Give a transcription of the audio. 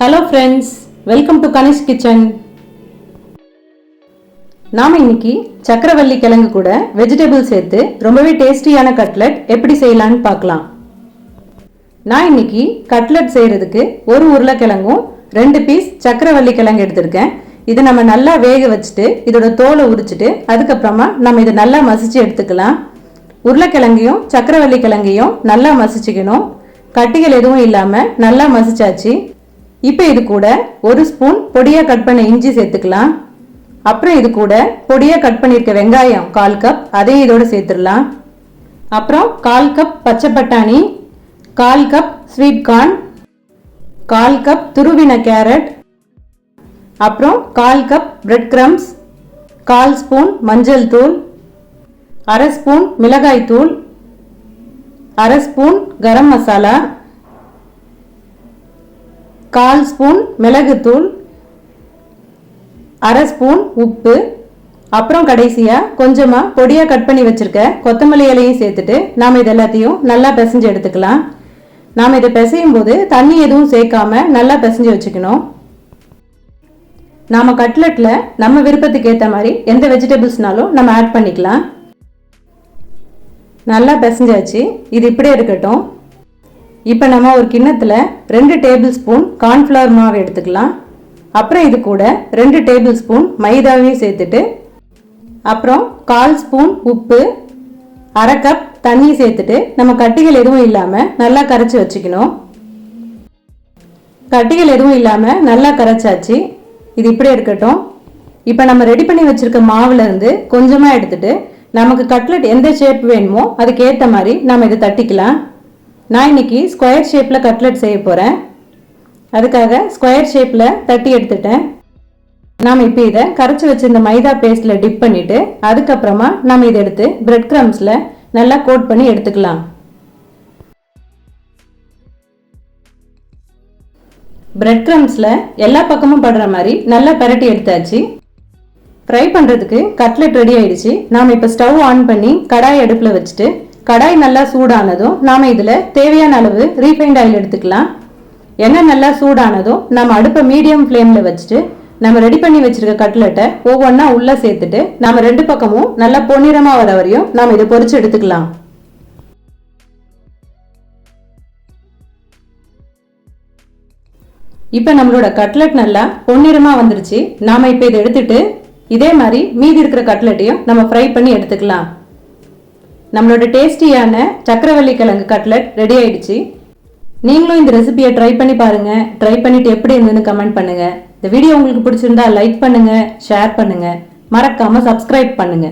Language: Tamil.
Hello friends welcome to Kanish kitchen நாம இன்னைக்கு சக்கரவள்ளி கிழங்கு கூட வெஜிடபிள் சேர்த்து ரொம்பவே டேஸ்டியான கட்லெட் எப்படி செய்யலான்னு பார்க்கலாம். நான் இன்னைக்கு கட்லெட் செய்யறதுக்கு ஒரு உருளைக்கிழங்கும் ரெண்டு பீஸ் சக்கரவள்ளி கிழங்கு எடுத்திருக்கேன். இதை நம்ம நல்லா வேக வச்சுட்டு இதோட தோலை உரிச்சிட்டு அதுக்கப்புறமா நம்ம இதை நல்லா மசிச்சு எடுத்துக்கலாம். உருளைக்கிழங்கையும் சக்கரவள்ளி கிழங்கையும் நல்லா மசிச்சுக்கணும். கட்டிகள் எதுவும் இல்லாமல் நல்லா மசிச்சாச்சு. இப்போ இது கூட ஒரு ஸ்பூன் பொடியாக கட் பண்ண இஞ்சி சேர்த்துக்கலாம். அப்புறம் இது கூட பொடியாக கட் பண்ணியிருக்க வெங்காயம் கால் கப் அதையும் இதோடு சேர்த்துடலாம். அப்புறம் கால் கப் பச்சை பட்டாணி கால் கப் ஸ்வீட் கார்ன் கால் கப் துருவின கேரட் அப்புறம் கால் கப் பிரெட் கிரம்ஸ் கால் ஸ்பூன் மஞ்சள் தூள் அரை ஸ்பூன் மிளகாய் தூள் அரை ஸ்பூன் கரம் மசாலா கால் ஸ்பூன் மிளகுத்தூள் அரை ஸ்பூன் உப்பு அப்புறம் கடைசியாக கொஞ்சமாக பொடியாக கட் பண்ணி வச்சுருக்க கொத்தமல்லி இலையும் சேர்த்துட்டு நாம் இது எல்லாத்தையும் நல்லா பிசைஞ்சு எடுத்துக்கலாம். நாம் இதை பிசையும் போது தண்ணி எதுவும் சேர்க்காம நல்லா பிசைஞ்சு வச்சுக்கணும். நாம் கட்லெட்டில் நம்ம விருப்பத்துக்கு ஏற்ற மாதிரி எந்த வெஜிடபிள்ஸ்னாலும் நம்ம ஆட் பண்ணிக்கலாம். நல்லா பிசைஞ்சாச்சு. இது இப்படியே இருக்கட்டும். இப்போ நம்ம ஒரு கிண்ணத்தில் ரெண்டு டேபிள் ஸ்பூன் கார்ன்ஃப்ளவர் மாவு எடுத்துக்கலாம். அப்புறம் இது கூட ரெண்டு டேபிள் ஸ்பூன் மைதாவையும் சேர்த்துட்டு அப்புறம் கால் ஸ்பூன் உப்பு அரை கப் தண்ணி சேர்த்துட்டு நம்ம கட்டிகள் எதுவும் இல்லாமல் நல்லா கரைச்சி வச்சுக்கணும். கட்டிகள் எதுவும் இல்லாமல் நல்லா கரைச்சாச்சு. இது இப்படியே இருக்கட்டும். இப்போ நம்ம ரெடி பண்ணி வச்சிருக்க மாவுலேருந்து கொஞ்சமாக எடுத்துட்டு நமக்கு கட்லெட் எந்த ஷேப் வேணுமோ அதுக்கேற்ற மாதிரி நம்ம இதை தட்டிக்கலாம். நான் இன்னைக்கு ஸ்கொயர் ஷேப்பில் கட்லெட் செய்ய போகிறேன் அதுக்காக ஸ்கொயர் ஷேப்பில் தட்டி எடுத்துட்டேன். நாம் இப்போ இதை கரைச்சி வச்சுருந்த மைதா பேஸ்ட்டில் டிப் பண்ணிவிட்டு அதுக்கப்புறமா நம்ம இதை எடுத்து பிரெட் க்ரம்ஸில் நல்லா கோட் பண்ணி எடுத்துக்கலாம். பிரெட் க்ரம்ஸில் எல்லா பக்கமும் படுற மாதிரி நல்லா பரட்டி எடுத்தாச்சு. ஃப்ரை பண்ணுறதுக்கு கட்லெட் ரெடி ஆயிடுச்சு. நாம் இப்போ ஸ்டவ் ஆன் பண்ணி கடாய் அடுப்பில் வச்சுட்டு கடாய் நல்லா சூடானதும் நாம் இதில் தேவையான அளவு ரீஃபைண்ட் ஆயில் எடுத்துக்கலாம். எண்ணெய் நல்லா சூடானதும் நம்ம அடுப்பை மீடியம் ஃப்ளேமில் வச்சுட்டு நம்ம ரெடி பண்ணி வச்சிருக்க கட்லெட்டை ஒவ்வொன்றா உள்ளே சேர்த்துட்டு நம்ம ரெண்டு பக்கமும் நல்லா பொன்னிறமாக வர வரையும் நாம் இதை பொறிச்சு எடுத்துக்கலாம். இப்போ நம்மளோட கட்லெட் நல்லா பொன்னிறமாக வந்துருச்சு. நாம் இப்போ இதை எடுத்துட்டு இதே மாதிரி மீதி இருக்கிற கட்லெட்டையும் நம்ம ஃப்ரை பண்ணி எடுத்துக்கலாம். நம்மளோட டேஸ்டியான சக்கரவள்ளி கிழங்கு கட்லட் ரெடி ஆயிடுச்சு. நீங்களும் இந்த ரெசிபியை ட்ரை பண்ணி பாருங்க. ட்ரை பண்ணிட்டு எப்படி இருந்ததுன்னு கமெண்ட் பண்ணுங்க. இந்த வீடியோ உங்களுக்கு பிடிச்சிருந்தா லைக் பண்ணுங்க ஷேர் பண்ணுங்க. மறக்காம சப்ஸ்கிரைப் பண்ணுங்க.